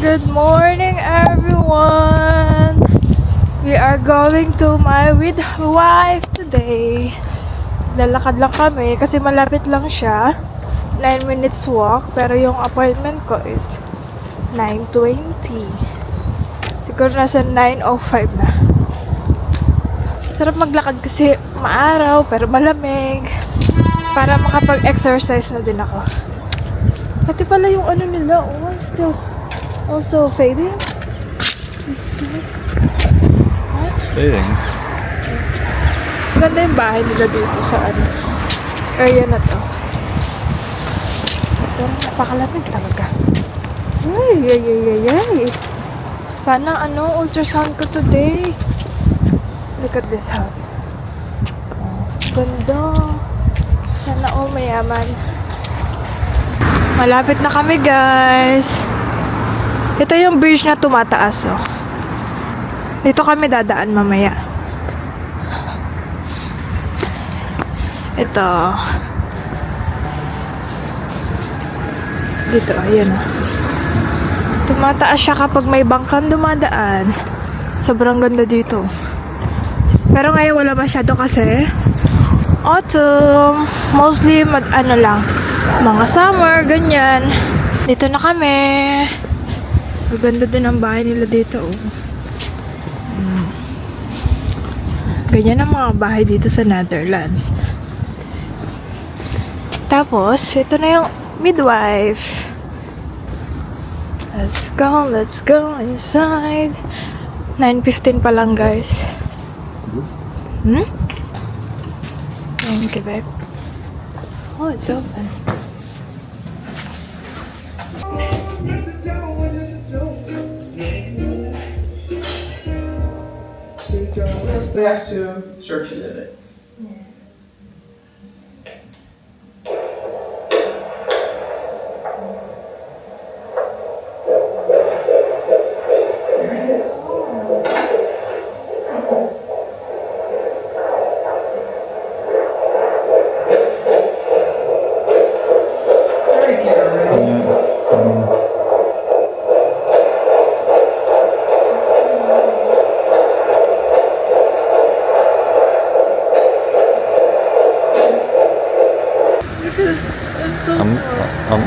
Good morning, everyone. We are going to my with wife today. Lalakad lang kami kasi malapit lang siya. 9 minutes walk, pero yung appointment ko is 9.20. Siguro nasa 9.05 na. Sarap maglakad kasi maaraw pero malamig. Para makapag-exercise na din ako. Pati pala yung ano nila, oh, still also fading. This is it. Fading. Ganda yung bahay nila dito sa ano, area na to. Pero napakalamig talaga. Ay, ay, ay, ay, ay. Sana ano, ultrasound ko today. Look at this house. Oh, ganda. Sana all mayaman. Malapit na kami, guys. Ito yung bridge na tumataas, oh. Dito kami dadaan mamaya. Ito. Dito, ayan. Tumataas siya kapag may bangkang dumadaan. Sobrang ganda dito. Pero ngayon wala masyado kasi autumn. Mostly mag ano lang. Mga summer, ganyan. Dito na kami. Maganda din ang bahay nila dito. Oh. Mm. Ganyan ang mga bahay dito sa Netherlands. Tapos, ito na yung midwife. Let's go, let's go inside. 9.15 pa lang, guys. Hmm? Thank you, babe. Oh, it's open. We have to search a little bit.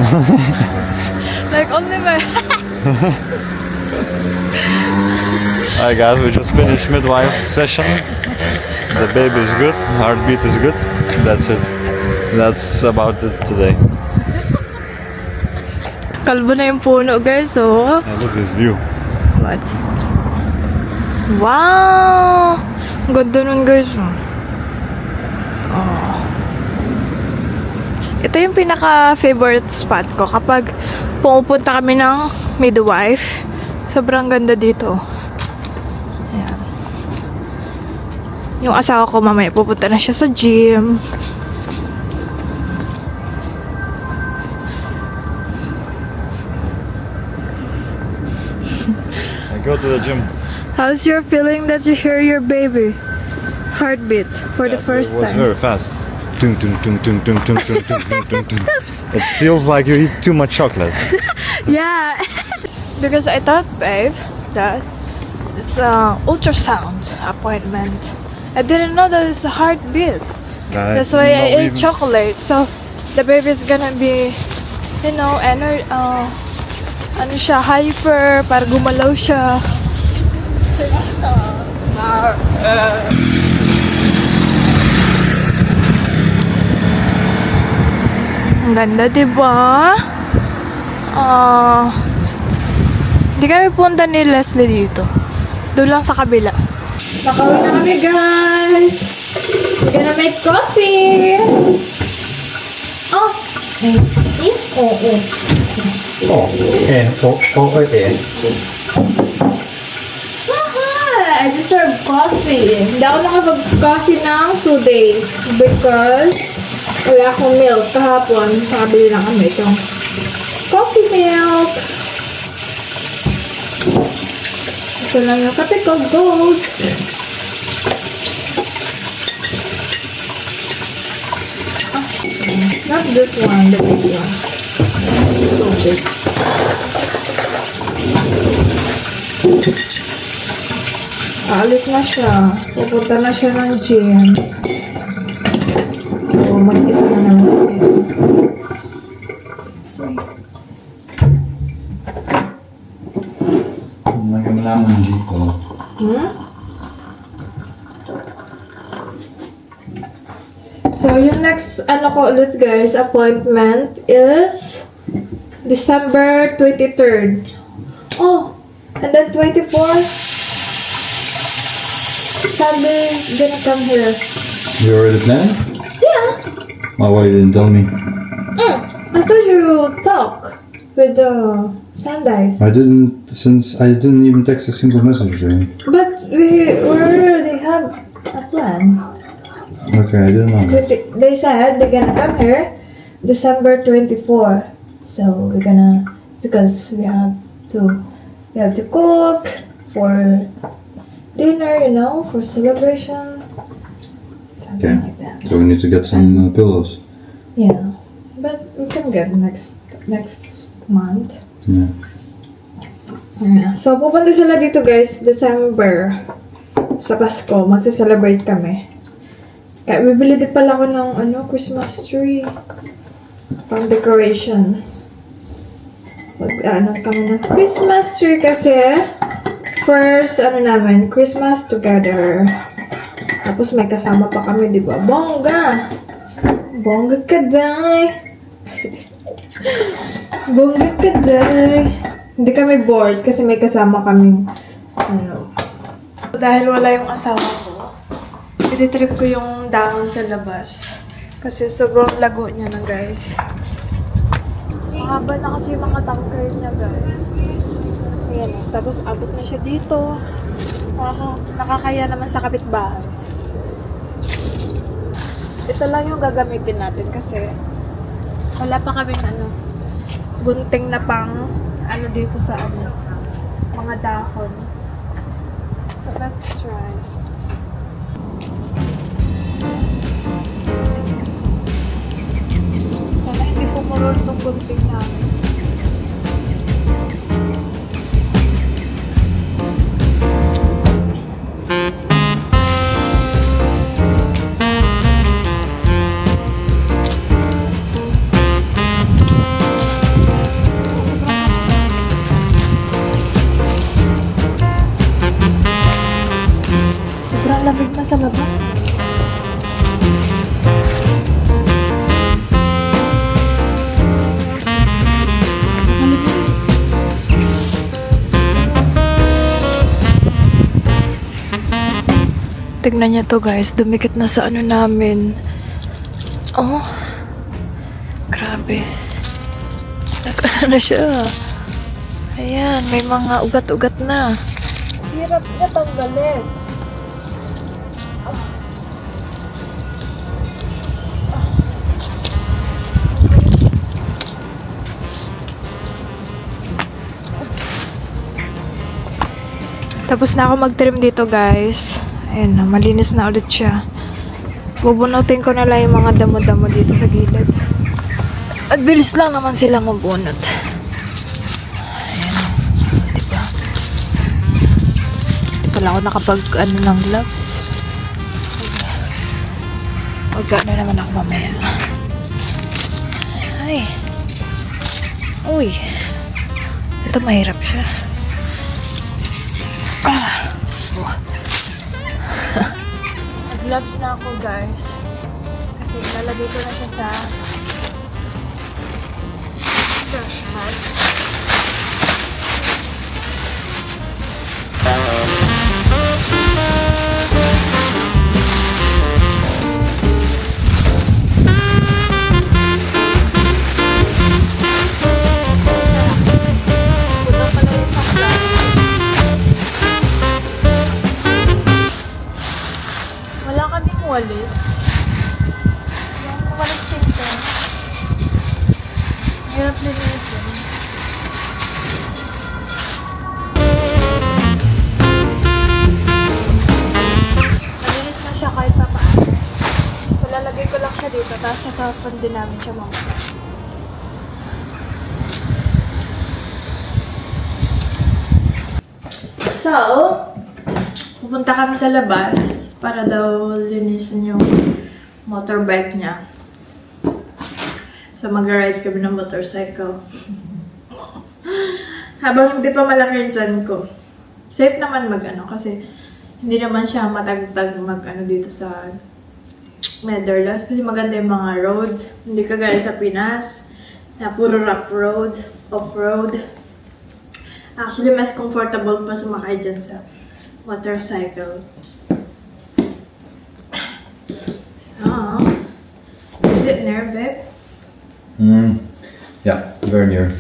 Like, only my... Hi guys, we just finished midwife session. The baby is good, heartbeat is good. That's it. That's about it today. Kalbo na yung puno, guys, oh. Hey, look at this view. What? Wow! Ganda nun, guys. Oh. oh. Ito yung pinaka-favorite spot ko kapag pumupunta kami ng midwife. Sobrang ganda dito. Ayan. Yung asawa ko mamaya pupunta na siya sa gym. I go to the gym. How's your feeling that you hear your baby heartbeat for the Yeah, first it was time? very fast. It feels like you eat too much chocolate. yeah, because I thought, babe, that it's an ultrasound appointment. I didn't know that it's a heartbeat. That That's why I ate chocolate. So the baby's gonna be, you know, ener uh, ano siya, hyper, para gumalaw siya. Uh, uh, Ang ganda, di ba? Ah, di kami punta ni Leslie dito. Doon lang sa kabila. Nakawin na kami, guys! We're gonna make coffee! Oh! Eh? Oo, oo. Oh, and oh, oh, Haha! I deserve coffee! coffee. Hindi ako nakapag-coffee ng 2 days because wala akong milk. Kahapon, nakabili lang kami itong coffee milk. Ito lang yung kape ko, gold. Ah, Not this one, the big one. So big. Aalis na siya. Pupunta na siya ng gym. Mag-isa na naman kami. Nagmalaman dito. Hmm? So, yung next, ano ko ulit guys, appointment is December 23rd. Oh, and then 24th, Sunday, gonna come here. You already planned? Oh, why you didn't tell me? Mm, I thought you talk with the Sundays. I didn't, since I didn't even text a single message to him. But we already have a plan. Okay, I didn't know. But they- they said they're gonna come here December 24. So we're gonna because we have to we have to cook for dinner, you know, for celebration. Something Okay. like that. So we need to get some uh, pillows. Yeah. But we can get next next month. Yeah. Yeah. So pupunta sila dito guys, December. Sa Pasko, magse-celebrate kami. Kaya bibili din pala ako ng ano, Christmas tree. Pang decoration. Mag, ano kami ng Christmas tree kasi first, ano namin, Christmas together. Tapos may kasama pa kami, di ba? Bongga! Bongga ka, day! Bongga ka, day! Hindi kami bored kasi may kasama kaming ano. Dahil wala yung asawa ko, ititrip ko yung dahon sa labas. Kasi sobrang lago niya na guys. Mahaba na kasi yung mga tanker niya guys. Ayan. Tapos abot na siya dito. Nakaka- nakakaya naman sa kapitbahay. Ito lang yung gagamitin natin kasi wala pa kaming ano, gunting na pang ano dito sa ano, mga dahon. So let's try. Tignan niyo to guys, dumikit na sa ano namin. Oh, grabe. Nag ano siya. Ayan, may mga ugat-ugat na. Hirap niya tanggalin. Tapos na ako mag-trim dito, guys. Ayun na, malinis na ulit siya. Bubunutin ko na lang yung mga damo-damo dito sa gilid. At bilis lang naman silang mabunot. Ayan. Diba? Di pala ako nakapag, ano, ng gloves. Mag-ano naman ako mamaya. Ay. Uy. Ito mahirap siya. Ah. Nag-gloves na ako, guys. Kasi lalagay ko na siya sa trash bag. Puno siya mamaya. So, pupunta kami sa labas para daw linisin yung motorbike niya. So, mag-ride kami ng motorcycle. Habang hindi pa malaki yung son ko. Safe naman mag-ano kasi hindi naman siya matagtag mag-ano dito sa Netherlands kasi maganda yung mga road. Hindi kagaya sa Pinas na puro rough road, off-road. Actually, mas comfortable pa sumakay dyan sa motorcycle. So, is it near, babe? Mm. Yeah, very near.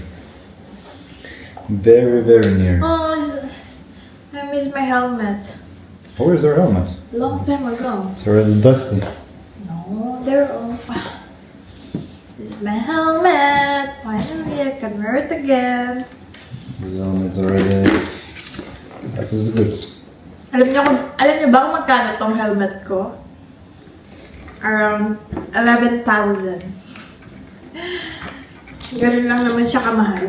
Very, very near. Oh, I miss my helmet. Where's their helmet? Long time ago. It's already dusty. They're all. This is my helmet. Finally, I can wear it again. The helmet's already. That is good. Alam niyo, kung, alam niyo ba kung magkano tong helmet ko? Around 11,000. Ganun lang naman siya kamahal.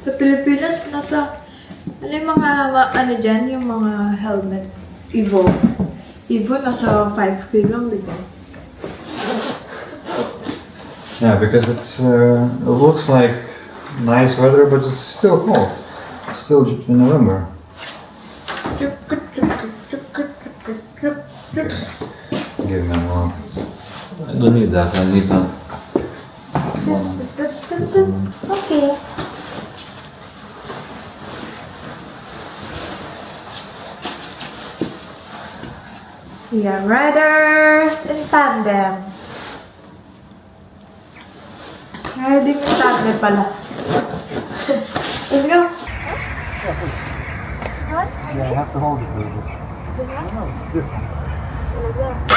Sa Pilipinas, nasa, ano yung mga, ano dyan, yung mga helmet, Evo. Evo, nasa 5k lang, di ba? Yeah, because it's uh, it looks like nice weather, but it's still cold. It's still in November. Give me one. I don't need that. I need that. We are riders in tandem. Riding in tandem pala. Let's go. Yeah, I have to hold it a little bit.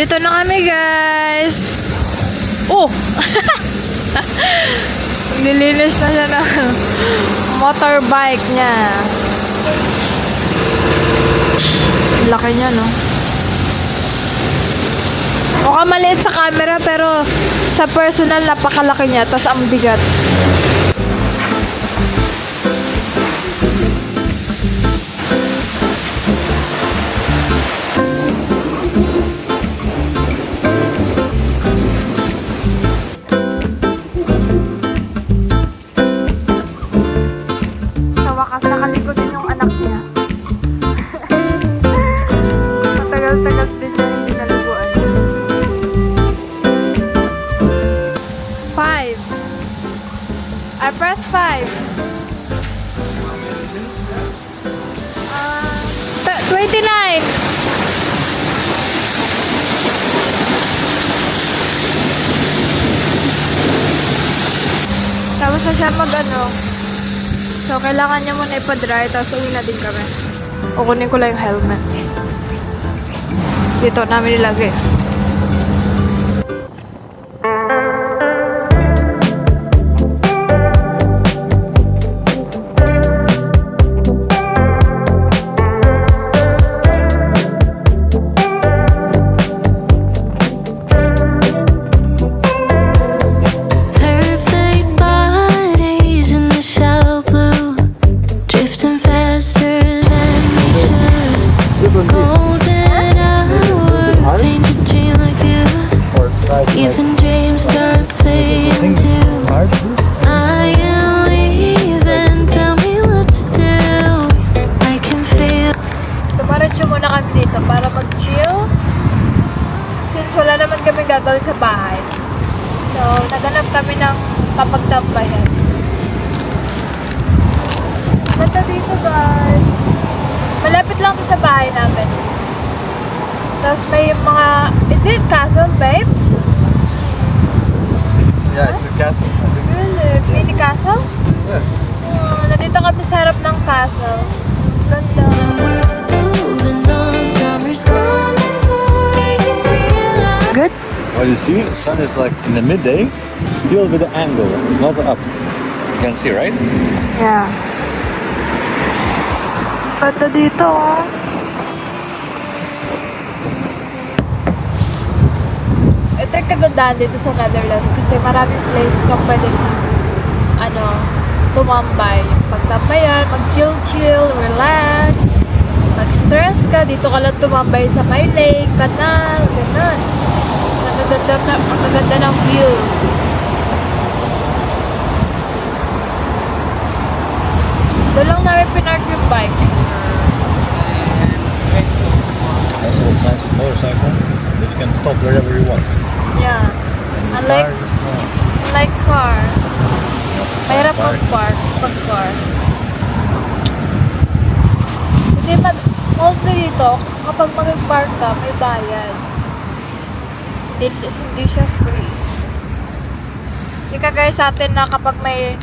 Nandito na kami, guys. Oh! Nilinis na siya ng motorbike niya. Laki niya, no? Mukhang maliit sa camera, pero sa personal, napakalaki niya. Tapos ang bigat. Kailangan niya muna ipa-dry, tapos uwi na din kami. O kunin ko lang yung helmet. Dito namin ilagay. Gagawin sa bahay. So, naganap kami ng kapagtambayan. Basta dito guys. Malapit lang to sa bahay namin. Tapos may mga... Is it castle, babe? Yeah, it's a castle. Really? Mini castle? Yeah. Oh, nandito kami sa harap ng castle. Ganda. Moving on. Summer's gone Well, you see, the sun is like in the midday, still with the angle. It's not up. You can see, right? Yeah. Ganda dito, oh. Ito yung kagandahan dito sa Netherlands kasi maraming place kang pwede ano, tumambay. Pagtambayan, mag-chill-chill, relax, mag-stress ka, dito ka lang tumambay sa may lake, kanal, ganun. Na, ang kaganda ng view. Doon lang namin pinark yung bike. Also, it's nice with motorcycle. You can stop wherever you want. Yeah. Unlike, unlike car. Mahirap mag-park pag car. Kasi mostly dito, kapag mag-park ka, may bayad. Hindi, hindi siya free. Hindi kagaya sa atin na kapag may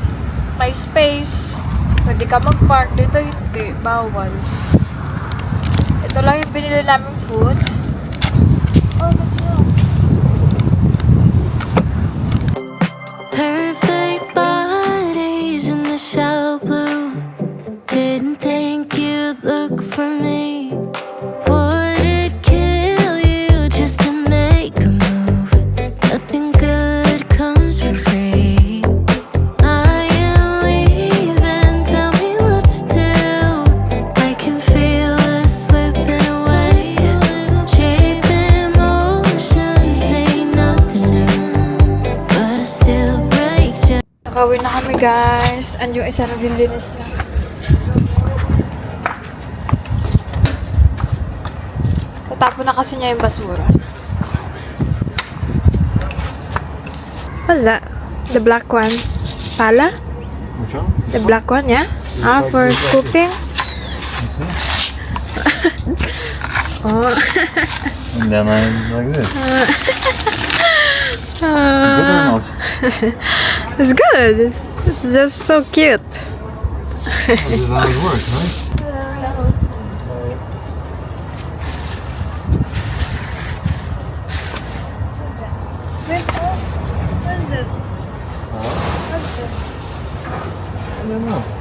may space, pwede ka mag-park. Dito hindi, bawal. Ito lang yung binili naming food. And yung isa na vindinis na. Tatapon na kasi niya yung basura. What's that? The black one? Pala? The black one, yeah? Ah, for cooking? oh. And then I'm like this. Good or not? it's good. It's just so cute. This is how it works, right? What is this? What's this? I don't know.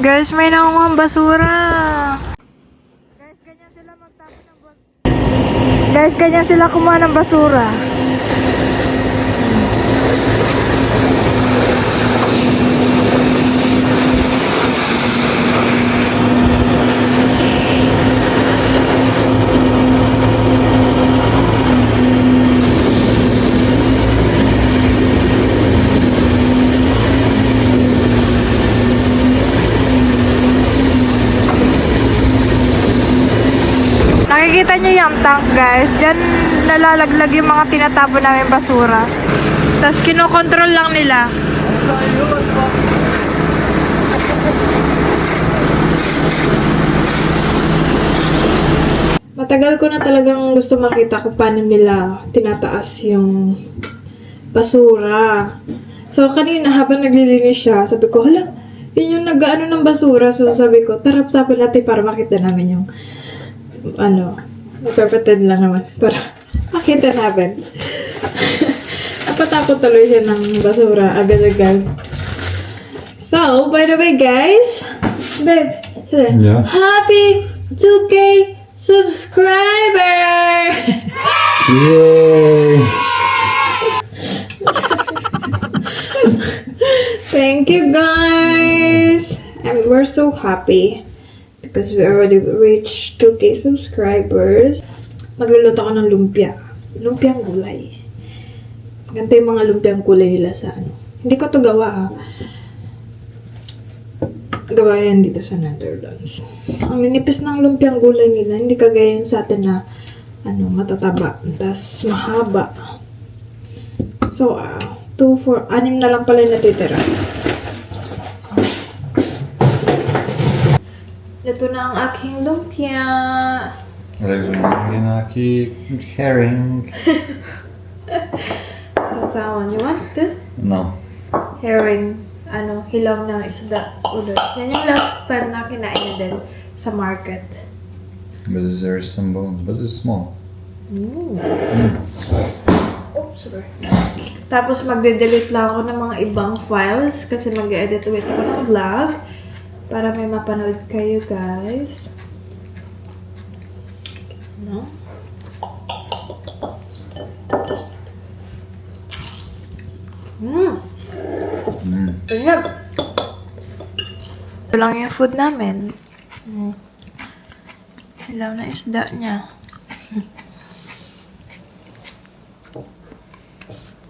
Guys, may nakuha basura. Guys, ganyan sila magtapon ng basura. Guys, ganyan sila kumuha ng basura. Nakikita niyo yung tank, guys. Diyan nalalaglag yung mga tinatapon namin basura. Tapos kinokontrol lang nila. Matagal ko na talagang gusto makita kung paano nila tinataas yung basura. So, kanina habang naglilinis siya, sabi ko, hala, yun yung nag-ano ng basura. So, sabi ko, tara tapon natin para makita namin yung ano, nagpapatid lang naman para makita namin. Napatapon tuloy siya ng basura agad-agad. So, by the way, guys, babe, Yeah. happy 2K subscriber! Yay! Thank you, guys! And we're so happy. Because we already reached 2k subscribers. Magluluto ako ng lumpia. Lumpiang gulay. Ganito yung mga lumpiang gulay nila sa ano. Hindi ko to gawa ha. Gawa yan dito sa Netherlands. Ang ninipis ng lumpiang gulay nila, hindi kagaya yung sa atin na ano, matataba. Tapos mahaba. So, ah, 2, 4, 6 na lang pala natitira. Ito na ang aking lumpia. Rinaki herring. Sausawan. You want this? No. Herring. Ano, hilaw na isda ulit. Yan yung last time na kinain na din sa market. But there's some bones, but it's small. Oops, sorry. Tapos magde-delete lang ako ng mga ibang files kasi mag-edit ulit ako ng vlog para may mapanood kayo guys. No? Mmm! Mm. Sarap! Ito lang yung food namin. Mm. Hilaw na isda niya.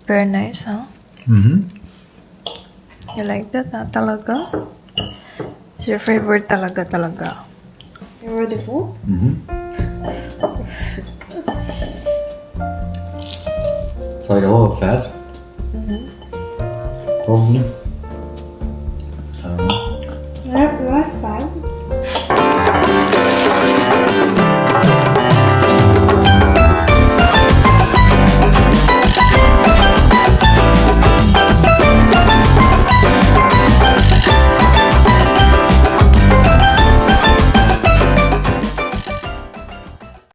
Very nice, huh? Mm-hmm. You like that, ha? Talaga? It's your favorite talaga, talaga. You ready for? Mm-hmm. It's like a lot of fat. Probably.